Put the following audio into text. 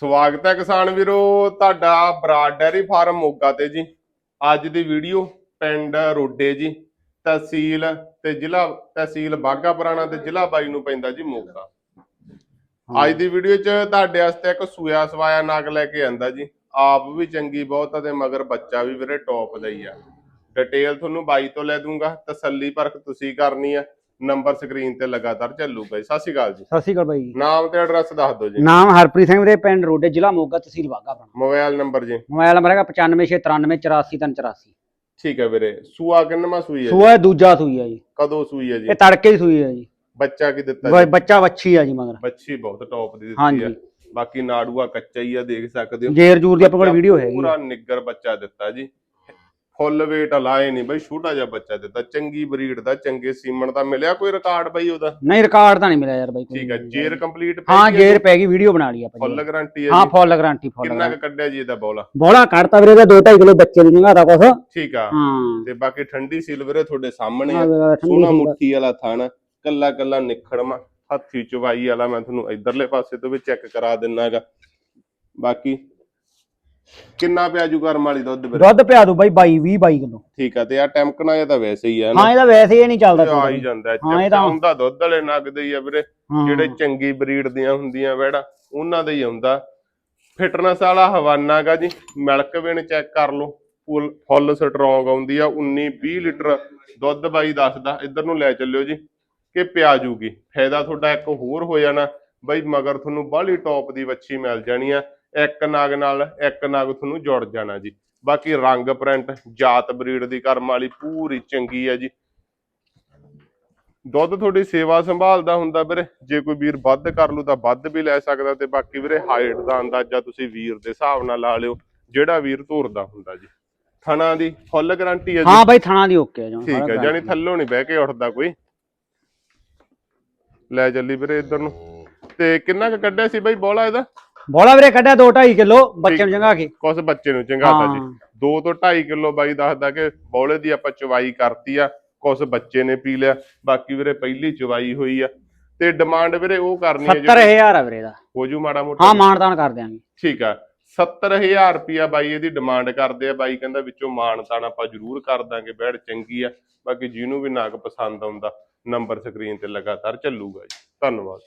ਸਵਾਗਤ ਹੈ ਕਿਸਾਨ ਵੀਰੋ ਤੁਹਾਡਾ ਬਰਾਡ ਡੈਰੀ ਫਾਰਮ ਮੋਗਾ ਤੇ ਜੀ। ਅੱਜ ਦੀ ਵੀਡੀਓ ਪਿੰਡ ਰੋਡੇ ਜੀ ਤਹਿਸੀਲ ਤੇ ਜ਼ਿਲ੍ਹਾ ਤਹਿਸੀਲ ਬਾਗਾ ਪੁਰਾਣਾ ਤੇ ਜ਼ਿਲ੍ਹਾ ਬਾਈ ਨੂੰ ਪੈਂਦਾ ਜੀ ਮੋਗਾ। ਅੱਜ ਦੀ ਵੀਡੀਓ 'ਚ ਤੁਹਾਡੇ ਵਾਸਤੇ ਇੱਕ ਸੂਆ ਸਵਾਇਆ ਨਗ ਲੈ ਕੇ ਆਂਦਾ ਜੀ। ਆਪ ਵੀ ਚੰਗੀ ਬਹੁਤ ਤੇ ਮਗਰ ਬੱਚਾ ਵੀ ਵੀਰੇ ਟੌਪ ਦਾ ਹੀ ਆ। ਡਿਟੇਲ ਤੁਹਾਨੂੰ ਬਾਈ ਤੋਂ ਲੈ ਦੂੰਗਾ। ਤਸੱਲੀ ਪਰਖ ਤੁਸੀਂ ਕਰਨੀ ਆ। ਨੰਬਰ ਸਕਰੀਨ ਤੇ ਲਗਾਤਾਰ ਚੱਲੂਗਾ ਜੀ ਸਤਿ ਸ਼੍ਰੀ ਅਕਾਲ ਜੀ। ਸਤਿ ਸ਼੍ਰੀ ਅਕਾਲ ਬਾਈ ਜੀ। ਨਾਮ ਤੇ ਐਡਰੈਸ ਦੱਸ ਦਿਓ ਜੀ। ਨਾਮ ਹਰਪ੍ਰੀਤ ਸਿੰਘ ਵੀਰੇ ਪਿੰਡ ਰੋਡੇ ਜ਼ਿਲ੍ਹਾ ਮੋਗਾ ਤਹਿਸੀਲ ਬਾਗਾ ਆਪਣਾ। ਮੋਬਾਈਲ ਨੰਬਰ ਜੀ। ਮੋਬਾਈਲ ਨੰਬਰ ਹੈਗਾ 9569948384 ਠੀਕ ਹੈ ਵੀਰੇ। ਸੂਆ ਕਿੰਨਵਾਂ ਸੂਈ ਹੈ? ਸੂਆ ਦੂਜਾ ਸੂਈ ਹੈ ਜੀ। ਕਦੋਂ ਸੂਈ ਹੈ ਜੀ? ਇਹ ਤੜਕੇ ਹੀ ਸੂਈ ਹੈ ਜੀ। ਬੱਚਾ ਕੀ ਦਿੱਤਾ ਜੀ? ਬੱਚਾ ਵੱਛੀ ਆ ਜੀ ਮਗਰ। ਬੱਚੀ ਬਹੁਤ ਟੌਪ ਦੀ ਦਿੱਤੀ। ਹੈ। ਬਾਕੀ ਨਾੜੂਆ ਕੱਚਾ ਹੀ ਆ ਦੇਖ ਸਕਦੇ ਹੋ। ਜੇਰ ਜੂਰ ਦੀ ਆਪਣੇ ਕੋਲ ਵੀਡੀਓ ਹੈਗੀ। ਪੂਰਾ ਨਿੱਗਰ ਬੱਚਾ ਦਿੱਤਾ ਜੀ। ਫੁੱਲ weight ਲਾਏ ਨਹੀਂ ਬਈ ਛੋਟਾ ਜਿਹਾ ਬੱਚਾ ਦਿੱਤਾ ਚੰਗੀ ਬਰੀਡ ਦਾ ਚੰਗੇ ਸੀਮਨ ਦਾ ਮਿਲਿਆ ਕੋਈ ਰਿਕਾਰਡ ਬਈ ਉਹਦਾ? ਨਹੀਂ ਰਿਕਾਰਡ ਤਾਂ ਨਹੀਂ ਮਿਲਿਆ ਯਾਰ ਬਾਈ ਕੋਈ। ਠੀਕ ਹੈ ਜੇਰ ਕੰਪਲੀਟ ਹਾਂ ਜੇਰ ਪੈ ਗਈ ਵੀਡੀਓ ਬਣਾ ਲਈ ਆਪਾਂ ਫੁੱਲ ਗਾਰੰਟੀ ਹੈ ਹਾਂ ਫੁੱਲ ਗਾਰੰਟੀ ਫੁੱਲ ਕਿੰਨਾ ਕੁ ਕੱਢਿਆ ਜੀ ਇਹਦਾ ਬੋਲਾ? ਬੋਲਾ ਕੱਢਤਾ ਵੀਰੇ ਦਾ 2.5 ਕਿਲੋ ਬੱਚੇ ਨੂੰ ਦਾ ਕੁਛ। ਠੀਕ ਆ। ਹਾਂ। ਤੇ ਬਾਕੀ ਠੰਡੀ ਸੀਲ ਵੀਰੇ ਤੁਹਾਡੇ ਸਾਹਮਣੇ ਸੋਨਾ। ਮੁੱਠੀ ਵਾਲਾ ਥਣ ਕੱਲਾ ਕੱਲਾ ਨਿਖੜਮਾ ਹੱਥੀ ਚਵਾਈ ਵਾਲਾ ਮੈਂ ਤੁਹਾਨੂੰ ਇਧਰਲੇ ਪਾਸੇ ਤੋਂ ਵੀ ਚੈੱਕ ਕਰਾ ਦਿੰਨਾਗਾ। ਬਾਕੀ ਕਿੰਨਾ ਪਿਆ ਜੂ ਕਰਮ ਵਾਲੀ ਦੁੱਧ ਵੀਰੇ ਦੁੱਧ ਪਿਆ ਦੂ ਬਾਈ 22 20 22 ਕਿਲੋ। ਠੀਕ ਆ ਤੇ ਆ ਟੈਂਕਣਾ ਇਹ ਤਾਂ ਵੈਸੇ ਹੀ ਆ ਨਾ ਹਾਂ ਇਹਦਾ ਵੈਸੇ ਇਹ ਨਹੀਂ ਚੱਲਦਾ ਇਹ ਆ। ਹੀ ਜਾਂਦਾ ਹਾਂ, ਇਹ ਤਾਂ- ਹੁੰਦਾ ਦੁੱਧ ਵਾਲੇ ਨਗਦੇ ਹੀ ਆ ਵੀਰੇ। ਹਾਂ। ਜਿਹੜੇ ਚੰਗੀ ਬਰੀਡ ਦੀਆਂ ਹੁੰਦੀਆਂ ਵੈੜਾ ਉਹਨਾਂ ਦਾ ਹੀ ਆਉਂਦਾ ਫਿਟਨੈਸ ਵਾਲਾ ਹਵਾਨਾਗਾ ਜੀ ਮਿਲਕ ਵੇਣ ਚੈੱਕ ਕਰ ਲਓ। ਫੁੱਲ ਫੁੱਲ ਸਟਰੋਂਗ ਆਉਂਦੀ ਆ 19 20 ਲੀਟਰ ਦੁੱਧ ਬਾਈ ਦੱਸਦਾ। ਇੱਧਰ ਨੂੰ ਲੈ ਚੱਲਿਓ ਜੀ ਕਿ ਪਿਆ ਜੂਗੀ। ਫਾਇਦਾ ਤੁਹਾਡਾ ਇੱਕ ਹੋਰ ਹੋ ਜਾਣਾ। ਬਾਈ ਮਗਰ ਤੁਹਾਨੂੰ ਬਾਹਲੀ ਟੌਪ ਦੀ ਵੱਛੀ ਮਿਲ ਜਾਣੀ ਆ। ਇੱਕ ਨਗ ਨਾਲ ਇੱਕ ਨਗ ਤੁਹਾਨੂੰ ਜੁੜ ਜਾਣਾ ਜੀ। ਬਾਕੀ ਰੰਗ ਪ੍ਰਿੰਟ ਜਾਤ ਬਰੀਡ ਦੀ ਕਰਮ ਵਾਲੀ ਪੂਰੀ ਚੰਗੀ ਆ ਜੀ। ਦੁੱਧ ਤੁਹਾਡੀ ਸੇਵਾ ਸੰਭਾਲਦਾ ਹੁੰਦਾ ਵੀਰੇ। ਜੇ ਕੋਈ ਵੀਰ ਵੱਧ ਕਰ ਲੂ ਤਾਂ ਵੱਧ ਵੀ ਲੈ ਸਕਦਾ ਤੇ ਬਾਕੀ ਵੀਰੇ ਹਾਈਟ ਦਾ ਅੰਦਾਜ਼ਾ ਤੁਸੀਂ ਵੀਰ ਦੇ ਹਿਸਾਬ ਨਾਲ ਲਾ ਲਿਓ ਜਿਹੜਾ ਵੀਰ ਧੁਰਦਾ ਹੁੰਦਾ ਜੀ। ਥਣਾ ਦੀ ਫੁੱਲ ਗਾਰੰਟੀ ਹੈ ਜੀ। ਹਾਂ ਬਾਈ ਥਣਾ ਦੀ ਓਕੇ ਆ ਜਮਾਂ, ਠੀਕ ਹੈ। ਜਾਨੀ ਥੱਲੋਂ ਨਹੀਂ ਬਹਿ ਕੇ ਉੱਠਦਾ ਕੋਈ। ਲੈ ਚੱਲੀ ਵੀਰੇ ਇੱਧਰ ਨੂੰ। ਤੇ ਕਿੰਨਾ ਕੁ ਕੱਢਿਆ ਸੀ ਬਾਈ ਬੋਲਾ ਇਹਦਾ? ਬੋਲਾ ਵੀਰੇ ਕੱਢਿਆ 2.5 ਕਿਲੋ ਬੱਚੇ ਨੂੰ ਜੰਗਾ ਕੇ। ਕੁਛ ਬੱਚੇ ਨੂੰ ਚੰਗਾਤਾ ਜੀ। ਹਾਂ। 2 ਤੋਂ 2.5 ਕਿਲੋ ਬਾਈ ਦੱਸਦਾ ਕਿ ਬੌਲੇ ਦੀ ਆਪਾਂ ਚਵਾਈ ਕਰਤੀ ਆ ਕੁਛ ਬੱਚੇ ਨੇ ਪੀ ਲਿਆ ਬਾਕੀ ਵੀਰੇ ਪਹਿਲੀ ਚਵਾਈ ਹੋਈ ਆ। ਤੇ ਡਿਮਾਂਡ ਵੀਰੇ ਉਹ ਕਰਨੀ ਹੈ 70000 ਆ ਵੀਰੇ ਦਾ। ਹੋ ਜੂ ਮਾੜਾ ਮੋਟਾ। ਹਾਂ ਮਾਨਤਾਨ ਕਰ ਦਿਆਂਗੇ। ਠੀਕ ਆ। 70000 ਰੁਪਿਆ ਬਾਈ ਇਹਦੀ ਡਿਮਾਂਡ ਕਰਦੇ ਆ। ਬਾਈ ਕਹਿੰਦਾ ਵਿੱਚੋਂ ਮਾਨਤਾਨ ਆਪਾਂ ਜ਼ਰੂਰ ਕਰ ਦਾਂਗੇ ਬੈੜ ਚੰਗੀ ਆ। ਬਾਕੀ ਜਿਹਨੂੰ ਵੀ ਨਾਗ ਪਸੰਦ ਆਉਂਦਾ ਨੰਬਰ ਸਕਰੀਨ ਤੇ ਲਗਾਤਾਰ ਚੱਲੂਗਾ ਜੀ। ਧੰਨਵਾਦ।